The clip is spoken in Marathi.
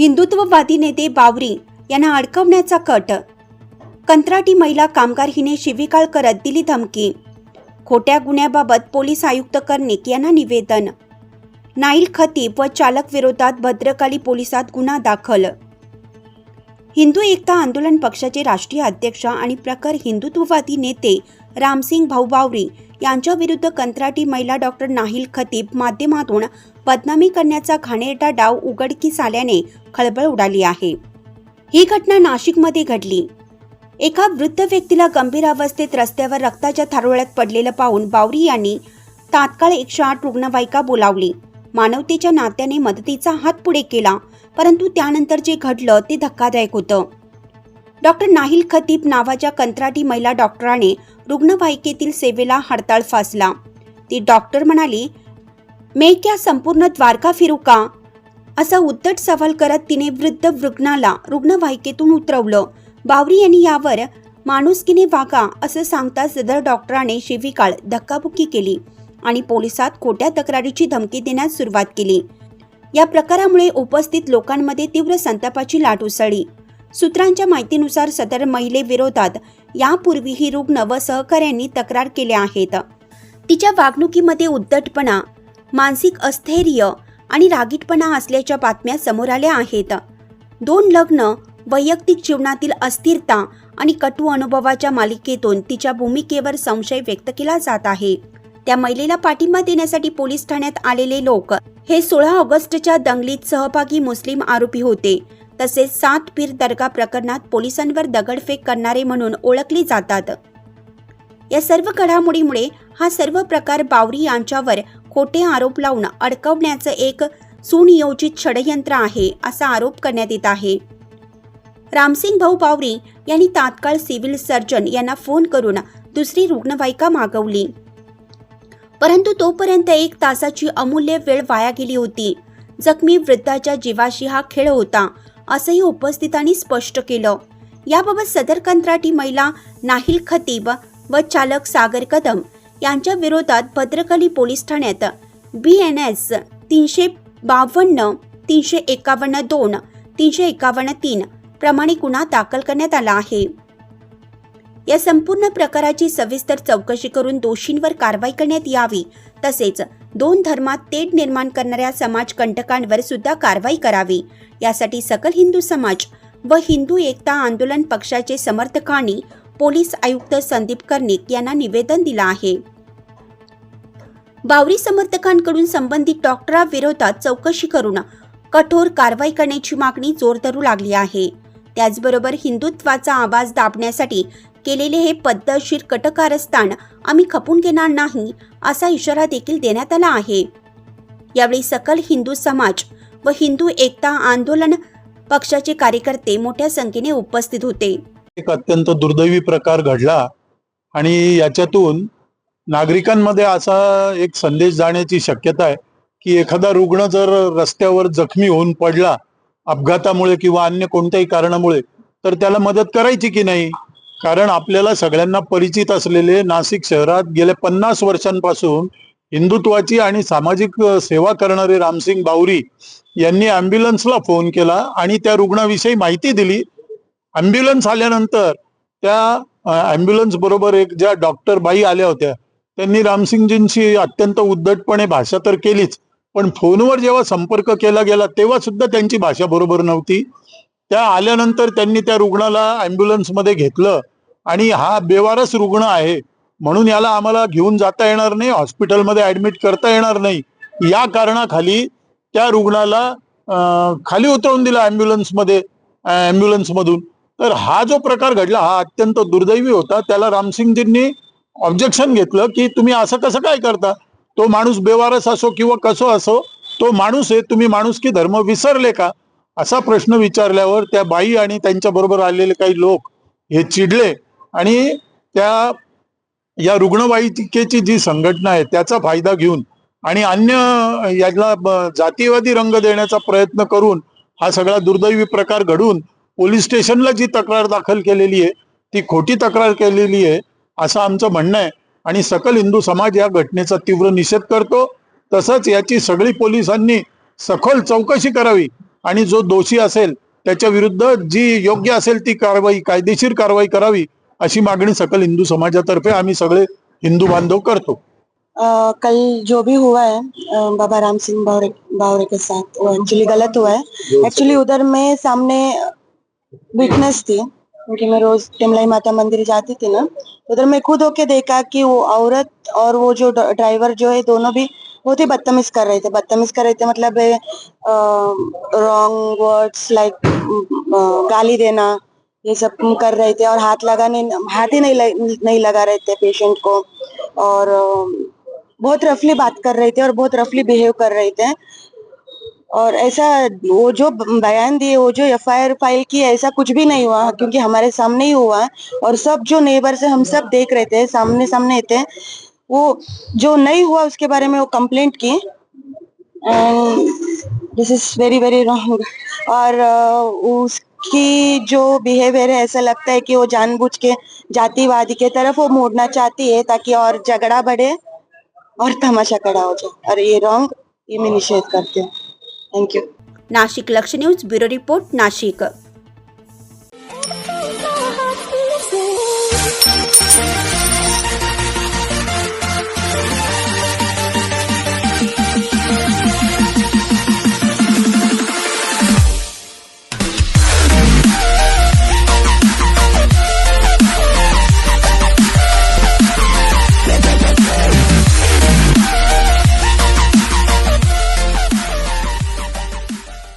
हिंदुत्ववादी नेते बावरी यांना अडकवण्याचा कट. कंत्राटी महिला कामगार हिने शिविकाळ करत दिली धमकी. खोट्या गुन्ह्याबाबत पोलीस आयुक्त कर्णिक यांना निवेदन. नाईल खतीब व चालक विरोधात भद्रकाली पोलिसात गुन्हा दाखल. हिंदू एकता आंदोलन पक्षाचे राष्ट्रीय अध्यक्ष आणि प्रखर हिंदुत्ववादी नेते रामसिंग भाऊ बावरी यांच्याविरुद्ध कंत्राटी महिला डॉक्टर नाहिल खतीब माध्यमातून बदनामी करण्याचा घाणेरडा डाव उघडकीस आल्याने खळबळ उडाली आहे. ही घटना नाशिकमध्ये घडली. एका वृद्ध व्यक्तीला गंभीर अवस्थेत रस्त्यावर रक्ताच्या थारोळ्यात पडलेलं पाहून बावरी यांनी तात्काळ एकशे आठ रुग्णवाहिका बोलावली. मानवतेच्या नात्याने मदतीचा हात पुढे केला परंतु त्यानंतर जे घडलं ते धक्कादायक होतं. डॉक्टर नाहिल खतीब नावाच्या कंत्राटी महिला डॉक्टराने रुग्णवाहिकेतील सेवेला हडताळ फासला. ती डॉक्टर म्हणाली मे क्या संपूर्ण द्वारका फिरू का? असा उद्धट सवाल करत तिने वृद्ध रुग्णाला रुग्णवाहिकेतून उतरवलं. बावरी यांनी यावर माणुसकीने वागा असं सांगता सदर डॉक्टराने शिवीकाळ धक्काबुक्की केली आणि पोलिसात खोट्या तक्रारीची धमकी देण्यास सुरुवात केली. या प्रकारामुळे उपस्थित लोकांमध्ये तीव्र संतापाची लाट उसळली. सूत्रांच्या माहितीनुसार सदर महिलेविरोधात यापूर्वीही रुग्ण व सहकाऱ्यांनी तक्रार केल्या आहेत. तिच्या वागणुकीमध्ये उद्धटपणा मानसिक अस्थैर्य आणि रागीटपणा असल्याच्या बातम्या समोर आल्या आहेत. दोन लग्न वैयक्तिक जीवनातील अस्थिरता आणि कटू अनुभवाच्या मालिकेतून तिच्या भूमिकेवर संशय व्यक्त केला जात आहे. त्या महिलेला पाठिंबा देण्यासाठी पोलीस ठाण्यात आलेले लोक हे सोळा ऑगस्टच्या दंगलीत सहभागी मुस्लिम आरोपी होते. तसेच सात पीर दर्गा प्रकरणात पोलिसांवर दगडफेक करणारे म्हणून ओळखले जातात. या सर्व घडामोडीमुळे हा सर्व प्रकार बावरी यांच्यावर खोटे आरोप लावून अडकवण्याचं एक सुनियोजित षडयंत्र आहे असा आरोप करण्यात येत आहे. रामसिंग भाऊ बावरी यांनी तात्काळ सिव्हिल सर्जन यांना फोन करून दुसरी रुग्णवाहिका मागवली. परंतु तोपर्यंत एक तासाची अमूल्य वेळ वाया गेली होती. जखमी वृद्धाच्या जीवाशी हा खेळ होता. असंही उपस्थितांनी स्पष्ट केलं. याबाबत सदर कंत्राटी महिला नाहिल खतीब व चालक सागर कदम यांच्या विरोधात भद्रकली पोलीस ठाण्यात बी एन एस तीनशे बावन्न तीनशे एकावन्न दोन तीनशे एकावन्न तीन प्रमाणे गुन्हा दाखल करण्यात आला आहे. या संपूर्ण प्रकाराची सविस्तर चौकशी करून दोषींवर कारवाई करण्यात यावी तसेच दोन धर्मात तेढ निर्माण करणाऱ्या समाजकंटकांवर सुद्धा कारवाई करावी. यासाठी सकल हिंदू समाज व हिंदू एकता आंदोलन पक्षाचे समर्थकांनी पोलीस आयुक्त संदीप कर्णिक यांना निवेदन दिलं आहे. बावरी समर्थकांकडून संबंधित डॉक्टरांविरोधात चौकशी करून कठोर कारवाई करण्याची मागणी जोर धरू लागली आहे. त्याचबरोबर हिंदुत्वाचा आवाज दाबण्यासाठी केलेले हे पद्धतशीर कटकारस्थान आम्ही खपून घेणार नाही असा इशारा देखील देण्यात आला आहे. यावेळी सकल हिंदू समाज व हिंदू एकता आंदोलन पक्षाचे कार्यकर्ते मोठ्या संख्येने उपस्थित होते. एक अत्यंत दुर्दैवी प्रकार घडला आणि याच्यातून नागरिकांमध्ये असा एक संदेश जाण्याची शक्यता आहे की एखादा रुग्ण जर रस्त्यावर जखमी होऊन पडला अपघातामुळे किंवा अन्य कोणत्याही कारणामुळे तर त्याला मदत करायची की नाही? कारण आपल्याला सगळ्यांना परिचित असलेले नाशिक शहरात गेल्या पन्नास वर्षांपासून हिंदुत्वाची आणि सामाजिक सेवा करणारे रामसिंग बावरी यांनी अँब्युलन्सला फोन केला आणि त्या रुग्णाविषयी माहिती दिली. अँब्युलन्स आल्यानंतर त्या अँब्युलन्स बरोबर एक ज्या डॉक्टर बाई आल्या होत्या त्यांनी रामसिंगजींशी अत्यंत उद्धटपणे भाषा तर केलीच पण फोनवर जेव्हा संपर्क केला गेला तेव्हा सुद्धा त्यांची भाषा बरोबर नव्हती. त्या आल्यानंतर त्यांनी त्या रुग्णाला अँब्युलन्समध्ये घेतलं. आणि हा बेवारस रुग्ण आहे म्हणून याला आम्हाला घेऊन जाता येणार नाही हॉस्पिटलमध्ये ऍडमिट करता येणार नाही. या कारणाखाली त्या रुग्णाला खाली उतरवून दिला ॲम्ब्युलन्समध्ये ॲम्ब्युलन्समधून. तर हा जो प्रकार घडला हा अत्यंत दुर्दैवी होता. त्याला रामसिंगजींनी ऑब्जेक्शन घेतलं की तुम्ही असं कसं काय करता? तो माणूस बेवारस असो किंवा कसो असो तो माणूस आहे. तुम्ही माणूस की धर्म विसरले का? असा प्रश्न विचारल्यावर त्या बाई आणि त्यांच्याबरोबर आलेले काही लोक हे चिडले. आणि त्या या रुग्णवाहिकेची जी संघटना आहे त्याचा फायदा घेऊन आणि अन्य याला जातीवादी रंग देण्याचा प्रयत्न करून हा सगळा दुर्दैवी प्रकार घडून पोलीस स्टेशनला जी तक्रार दाखल केलेली आहे ती खोटी तक्रार केलेली आहे असं आमचं म्हणणं आहे. आणि सकल हिंदू समाज या घटनेचा तीव्र निषेध करतो. तसंच याची सगळी पोलिसांनी सखोल चौकशी करावी. आणि जो दोषी असेल त्याच्या विरुद्ध जी योग्य असेल ती कारवाई कायदेशीर कारवाई करावी. अशी मागणी सकल हिंदू समाजातर्फे आम्ही सगळे हिंदू बांधव करतो. अ, कल जो भी हुआ है अ, बाबा राम सिंह बावरे बावरे के साथ वो एक्चुअली गलत हुआ है। एक्चुअली उधर मैं सामने विटनेस थी क्योंकि मैं रोज टिमलाई माता मंदिर जाती थी ना उधर मैं खुद होके देखा कि वो औरत और वो जो ड्राइवर जो है दोनों भी बहुत ही बदतमीज कर रहे थे बदतमीज कर रहे थे मतलब रॉन्ग वर्ड्स लाइक गाली देना ये सब कर रहे थे और हाथ लगाने हाथ ही नहीं नहीं लगा रहे थे पेशेंट को। और बहुत रफली बात कर रहे थे और बहुत रफली बिहेव कर रहे थे। और ऐसा वो जो बयान दिए वो जो एफआईआर फ़ाइल की ऐसा कुछ भी नहीं हुआ क्योंकि हमारे सामने ही हुआ। और सब जो नेबर से हम सब देख रहे थे सामने सामने थे वो जो नहीं हुआ उसके बारे में वो कंप्लेंट की। And this is very very wrong और अ, उसकी जो बिहेवियर है, ऐसा लगता है कि वो जानबूझ के जातिवादी के तरफ़ वो मोड़ना चाहती है, ताकि और झगड़ा बढ़े और तमाशा खड़ा हो जाए। और ये रॉन्ग ये मैं निषेध करती हूँ। थैंक यू नाशिक लक्ष्य न्यूज़, ब्यूरो रिपोर्ट, नाशिक।